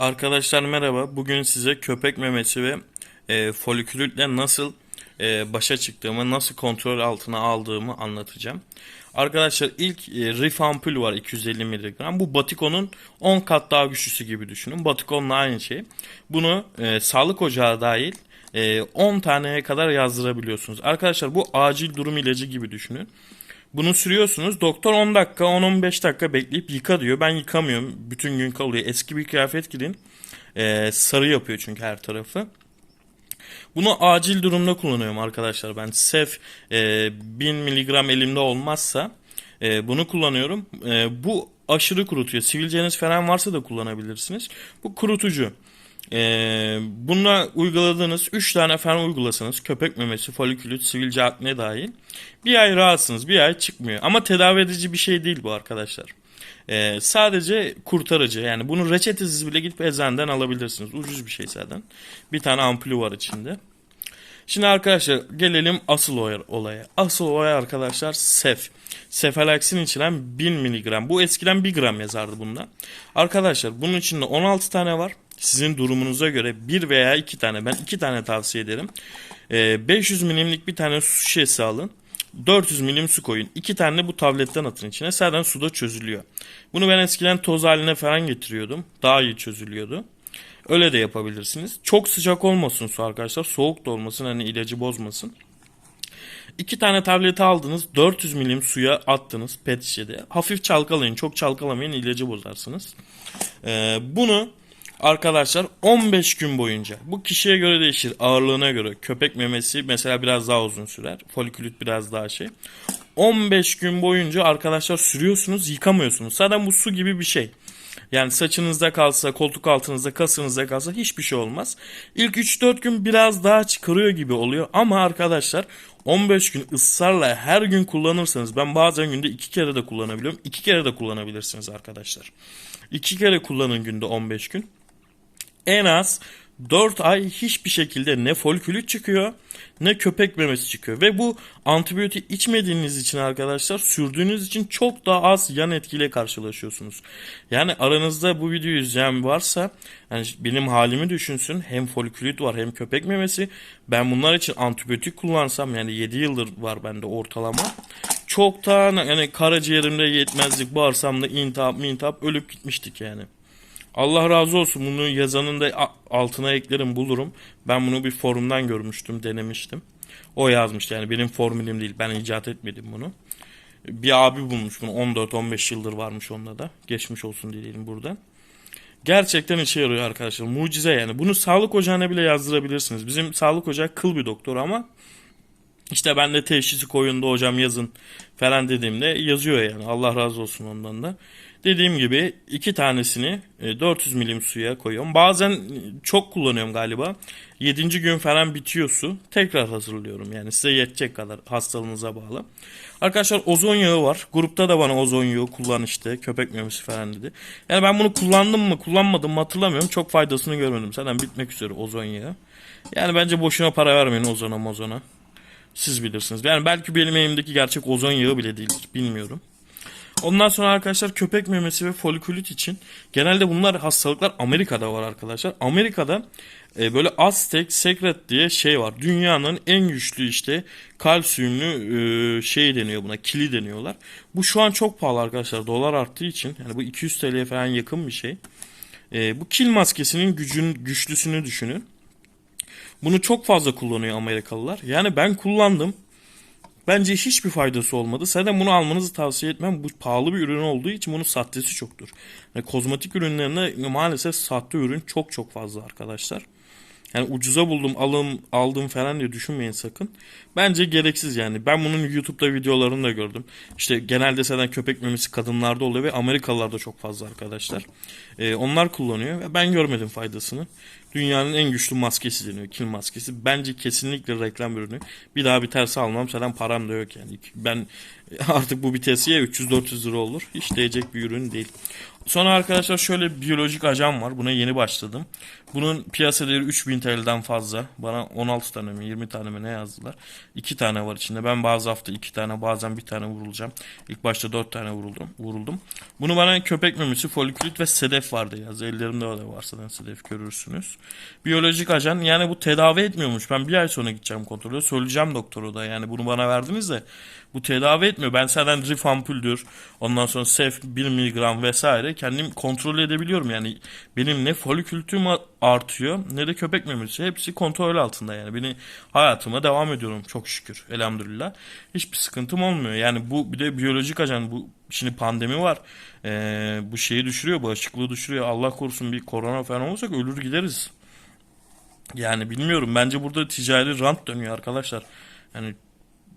Arkadaşlar merhaba. Bugün size köpek memesi ve e, folikülütle nasıl e, başa çıktığımı, nasıl kontrol altına aldığımı anlatacağım. Arkadaşlar ilk e, Rif var 250 mg. Bu Batikon'un 10 kat daha güçlüsü gibi düşünün. Batikon'la aynı şey. Bunu e, sağlık ocağı dahil e, 10 taneye kadar yazdırabiliyorsunuz. Arkadaşlar bu acil durum ilacı gibi düşünün. Bunu sürüyorsunuz. Doktor 10 dakika 10-15 dakika bekleyip yıka diyor. Ben yıkamıyorum. Bütün gün kalıyor. Eski bir kıyafet gidin. Ee, sarı yapıyor çünkü her tarafı. Bunu acil durumda kullanıyorum arkadaşlar. Ben sef e, 1000 miligram elimde olmazsa e, bunu kullanıyorum. E, bu aşırı kurutuyor. Sivilceniz falan varsa da kullanabilirsiniz. Bu kurutucu. Ee, bununla uyguladığınız 3 tane fen uygulasanız köpek memesi, folikülüt, sivilce akne dahil bir ay rahatsınız. Bir ay çıkmıyor. Ama tedavi edici bir şey değil bu arkadaşlar. Ee, sadece kurtarıcı. Yani bunu reçetesiz bile gidip eczaneden alabilirsiniz. Ucuz bir şey zaten. Bir tane ampulü var içinde. Şimdi arkadaşlar gelelim asıl olaya. Asıl olay arkadaşlar sef. Sefalaksin içilen 1000 mg. Bu eskiden 1 gram yazardı bunda. Arkadaşlar bunun içinde 16 tane var. Sizin durumunuza göre bir veya iki tane ben iki tane tavsiye ederim. Ee, 500 milimlik bir tane su şişesi alın. 400 milim su koyun. İki tane bu tabletten atın içine. Zaten suda çözülüyor. Bunu ben eskiden toz haline falan getiriyordum. Daha iyi çözülüyordu. Öyle de yapabilirsiniz. Çok sıcak olmasın su arkadaşlar. Soğuk da olmasın. Hani ilacı bozmasın. İki tane tableti aldınız. 400 milim suya attınız pet şişede. Hafif çalkalayın. Çok çalkalamayın. ilacı bozarsınız. Ee, bunu Arkadaşlar 15 gün boyunca. Bu kişiye göre değişir. Ağırlığına göre. Köpek memesi mesela biraz daha uzun sürer. Folikülüt biraz daha şey. 15 gün boyunca arkadaşlar sürüyorsunuz yıkamıyorsunuz. Zaten bu su gibi bir şey. Yani saçınızda kalsa koltuk altınızda kasınızda kalsa hiçbir şey olmaz. İlk 3-4 gün biraz daha çıkarıyor gibi oluyor. Ama arkadaşlar 15 gün ısrarla her gün kullanırsanız ben bazen günde 2 kere de kullanabiliyorum 2 kere de kullanabilirsiniz arkadaşlar. 2 kere kullanın günde 15 gün en az 4 ay hiçbir şekilde ne folkülüt çıkıyor ne köpek memesi çıkıyor. Ve bu antibiyotik içmediğiniz için arkadaşlar sürdüğünüz için çok daha az yan etkiyle karşılaşıyorsunuz. Yani aranızda bu videoyu izleyen varsa yani benim halimi düşünsün. Hem folkülüt var hem köpek memesi. Ben bunlar için antibiyotik kullansam yani 7 yıldır var bende ortalama. Çoktan yani karaciğerimde yetmezlik bağırsamda intihap mintihap ölüp gitmiştik yani. Allah razı olsun bunu yazanın da altına eklerim bulurum. Ben bunu bir forumdan görmüştüm denemiştim. O yazmış yani benim formülüm değil ben icat etmedim bunu. Bir abi bulmuş bunu 14-15 yıldır varmış onda da. Geçmiş olsun diyelim buradan. Gerçekten işe yarıyor arkadaşlar. Mucize yani. Bunu sağlık ocağına bile yazdırabilirsiniz. Bizim sağlık ocağı kıl bir doktor ama işte ben de teşhisi koyunda hocam yazın falan dediğimde yazıyor yani. Allah razı olsun ondan da. Dediğim gibi iki tanesini 400 e, milim suya koyuyorum. Bazen çok kullanıyorum galiba. 7. gün falan bitiyor su. Tekrar hazırlıyorum. Yani size yetecek kadar hastalığınıza bağlı. Arkadaşlar ozon yağı var. Grupta da bana ozon yağı kullan işte. Köpek memesi falan dedi. Yani ben bunu kullandım mı kullanmadım mı hatırlamıyorum. Çok faydasını görmedim. Zaten bitmek üzere ozon yağı. Yani bence boşuna para vermeyin ozona mozona. Siz bilirsiniz. Yani belki benim elimdeki gerçek ozon yağı bile değildir. Bilmiyorum. Ondan sonra arkadaşlar köpek memesi ve folikülit için genelde bunlar hastalıklar Amerika'da var arkadaşlar. Amerika'da e, böyle Aztek Secret diye şey var. Dünyanın en güçlü işte kalsiyumlu e, şey deniyor buna. Kili deniyorlar. Bu şu an çok pahalı arkadaşlar. Dolar arttığı için. Yani bu 200 TL'ye falan yakın bir şey. E, bu kil maskesinin gücün güçlüsünü düşünün. Bunu çok fazla kullanıyor Amerikalılar. Yani ben kullandım. Bence hiçbir faydası olmadı. Zaten bunu almanızı tavsiye etmem. Bu pahalı bir ürün olduğu için bunun sahtesi çoktur. Yani kozmetik ürünlerinde maalesef sahte ürün çok çok fazla arkadaşlar. Yani ucuza buldum alım aldım falan diye düşünmeyin sakın. Bence gereksiz yani. Ben bunun YouTube'da videolarını da gördüm. İşte genelde zaten köpek memesi kadınlarda oluyor ve Amerikalılarda çok fazla arkadaşlar. Ee, onlar kullanıyor ve ben görmedim faydasını. Dünyanın en güçlü maskesi deniyor. Kil maskesi. Bence kesinlikle reklam ürünü. Bir daha biterse almam. Zaten param da yok yani. Ben artık bu bitesiye 300-400 lira olur. Hiç değecek bir ürün değil. Sonra arkadaşlar şöyle bir biyolojik ajan var. Buna yeni başladım. Bunun piyasa değeri 3000 TL'den fazla. Bana 16 tane mi 20 tane mi ne yazdılar. 2 tane var içinde. Ben bazı hafta 2 tane bazen bir tane vurulacağım. İlk başta 4 tane vuruldum. vuruldum. Bunu bana köpek memesi, folikülit ve sedef vardı yaz. Ellerimde de varsa da sedef görürsünüz. Biyolojik ajan yani bu tedavi etmiyormuş. Ben bir ay sonra gideceğim kontrole. Söyleyeceğim doktora da yani bunu bana verdiniz de bu tedavi etmiyor. Ben senden rifampuldür, ondan sonra sef 1 miligram vesaire kendim kontrol edebiliyorum. Yani benim ne folikültüm artıyor ne de köpek memesi. Hepsi kontrol altında yani. Beni hayatıma devam ediyorum çok şükür elhamdülillah. Hiçbir sıkıntım olmuyor. Yani bu bir de biyolojik ajan bu şimdi pandemi var. Ee, bu şeyi düşürüyor, bağışıklığı düşürüyor. Allah korusun bir korona falan olursak ölür gideriz. Yani bilmiyorum. Bence burada ticari rant dönüyor arkadaşlar. Yani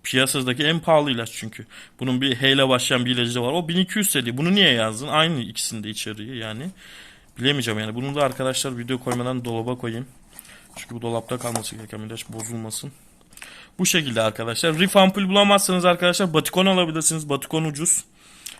piyasadaki en pahalı ilaç çünkü. Bunun bir H ile başlayan bir ilacı var. O 1200 TL. Bunu niye yazdın? Aynı ikisinde içeriği yani. Bilemeyeceğim yani. Bunu da arkadaşlar video koymadan dolaba koyayım. Çünkü bu dolapta kalması gereken ilaç bozulmasın. Bu şekilde arkadaşlar. Rif ampul bulamazsanız arkadaşlar Batikon alabilirsiniz. Batikon ucuz.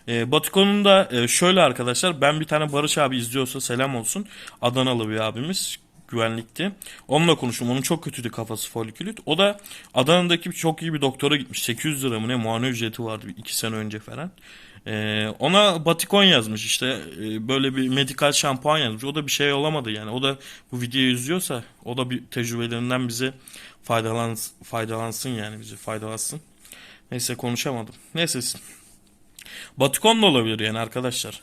E, Batikon'un da e, şöyle arkadaşlar ben bir tane Barış abi izliyorsa selam olsun. Adanalı bir abimiz güvenlikti. Onunla konuştum. Onun çok kötüydü kafası folikülit. O da Adana'daki çok iyi bir doktora gitmiş. 800 lira mı ne muayene ücreti vardı 2 sene önce falan. Ee, ona batikon yazmış işte e, böyle bir medikal şampuan yazmış. O da bir şey olamadı yani. O da bu videoyu izliyorsa o da bir tecrübelerinden bize faydalans faydalansın yani bizi faydalansın. Neyse konuşamadım. Neyse Batikon da olabilir yani arkadaşlar.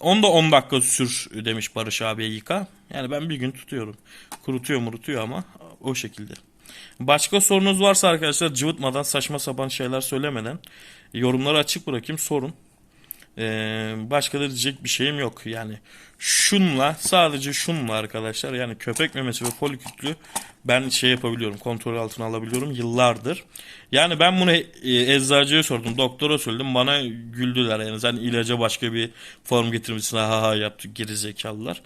Onda 10 dakika sür demiş Barış abiye yıka. Yani ben bir gün tutuyorum. Kurutuyor murutuyor ama o şekilde. Başka sorunuz varsa arkadaşlar cıvıtmadan saçma sapan şeyler söylemeden yorumları açık bırakayım sorun. Ee, başka diyecek bir şeyim yok. Yani şunla sadece şunla arkadaşlar yani köpek memesi ve folikütlü ben şey yapabiliyorum kontrol altına alabiliyorum yıllardır. Yani ben bunu e, eczacıya sordum doktora söyledim bana güldüler yani sen ilaca başka bir form getirmişsin ha ha yaptı geri zekalılar.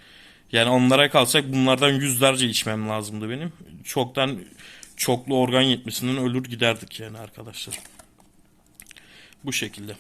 Yani onlara kalsak bunlardan yüzlerce içmem lazımdı benim. Çoktan çoklu organ yetmesinden ölür giderdik yani arkadaşlar. Bu şekilde.